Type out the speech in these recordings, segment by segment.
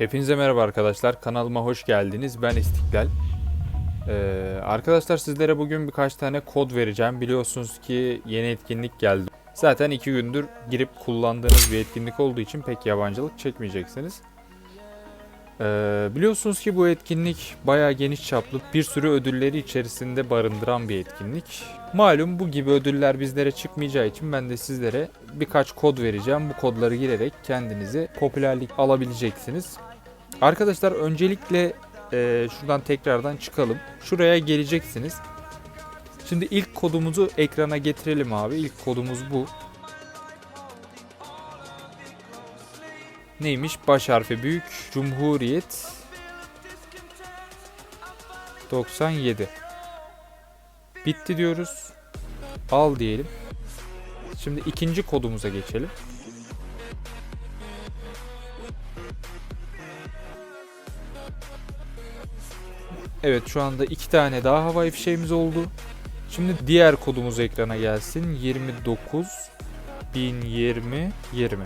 Hepinize merhaba arkadaşlar. Kanalıma hoş geldiniz. Ben İstiklal. Ee, arkadaşlar sizlere bugün birkaç tane kod vereceğim. Biliyorsunuz ki yeni etkinlik geldi. Zaten iki gündür girip kullandığınız bir etkinlik olduğu için pek yabancılık çekmeyeceksiniz. Ee, biliyorsunuz ki bu etkinlik bayağı geniş çaplı bir sürü ödülleri içerisinde barındıran bir etkinlik. Malum bu gibi ödüller bizlere çıkmayacağı için ben de sizlere birkaç kod vereceğim. Bu kodları girerek kendinize popülerlik alabileceksiniz. Arkadaşlar öncelikle e, şuradan tekrardan çıkalım. Şuraya geleceksiniz. Şimdi ilk kodumuzu ekrana getirelim abi. İlk kodumuz bu. Neymiş? Baş harfi büyük. Cumhuriyet 97. Bitti diyoruz. Al diyelim. Şimdi ikinci kodumuza geçelim. Evet şu anda iki tane daha havai fişeğimiz oldu. Şimdi diğer kodumuz ekrana gelsin. 29 1020 20.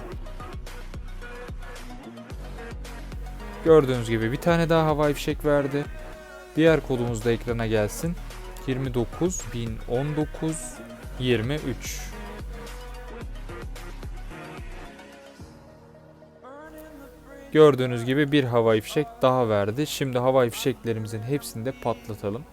Gördüğünüz gibi bir tane daha havai fişek verdi. Diğer kodumuz da ekrana gelsin. 29 1019 23. Gördüğünüz gibi bir havai fişek daha verdi. Şimdi havai fişeklerimizin hepsini de patlatalım.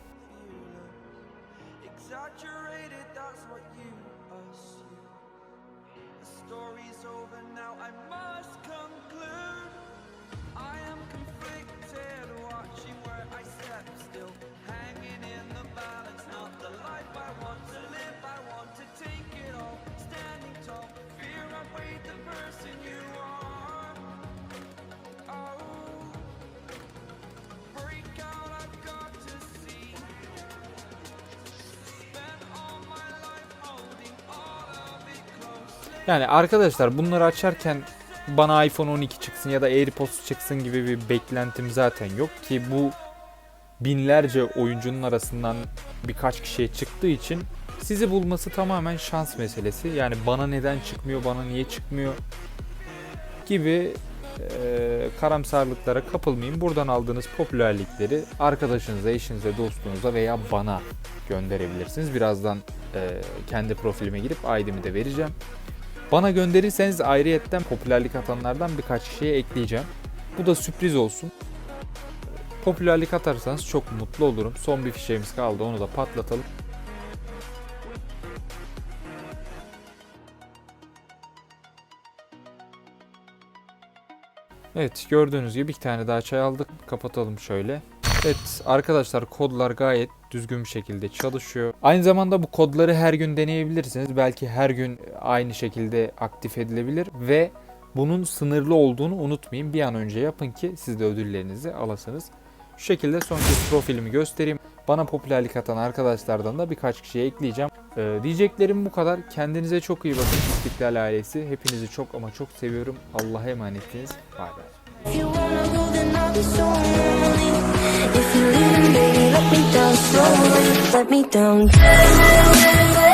Yani arkadaşlar bunları açarken bana iPhone 12 çıksın ya da AirPods çıksın gibi bir beklentim zaten yok ki bu binlerce oyuncunun arasından birkaç kişiye çıktığı için sizi bulması tamamen şans meselesi. Yani bana neden çıkmıyor, bana niye çıkmıyor gibi eee, karamsarlıklara kapılmayın. Buradan aldığınız popülerlikleri arkadaşınıza, eşinize, dostunuza veya bana gönderebilirsiniz. Birazdan eee, kendi profilime girip ID'mi de vereceğim. Bana gönderirseniz ayrıyetten popülerlik atanlardan birkaç kişiye ekleyeceğim. Bu da sürpriz olsun. Popülerlik atarsanız çok mutlu olurum. Son bir fişeğimiz kaldı onu da patlatalım. Evet gördüğünüz gibi bir tane daha çay aldık. Kapatalım şöyle. Evet arkadaşlar kodlar gayet düzgün bir şekilde çalışıyor. Aynı zamanda bu kodları her gün deneyebilirsiniz. Belki her gün aynı şekilde aktif edilebilir ve bunun sınırlı olduğunu unutmayın. Bir an önce yapın ki siz de ödüllerinizi alasınız. Şu şekilde son kez profilimi göstereyim. Bana popülerlik atan arkadaşlardan da birkaç kişiye ekleyeceğim. Ee, diyeceklerim bu kadar. Kendinize çok iyi bakın İstiklal ailesi. Hepinizi çok ama çok seviyorum. Allah'a emanetsiniz. Bay bay. If you're leaving, baby, let me down slowly. Let me down.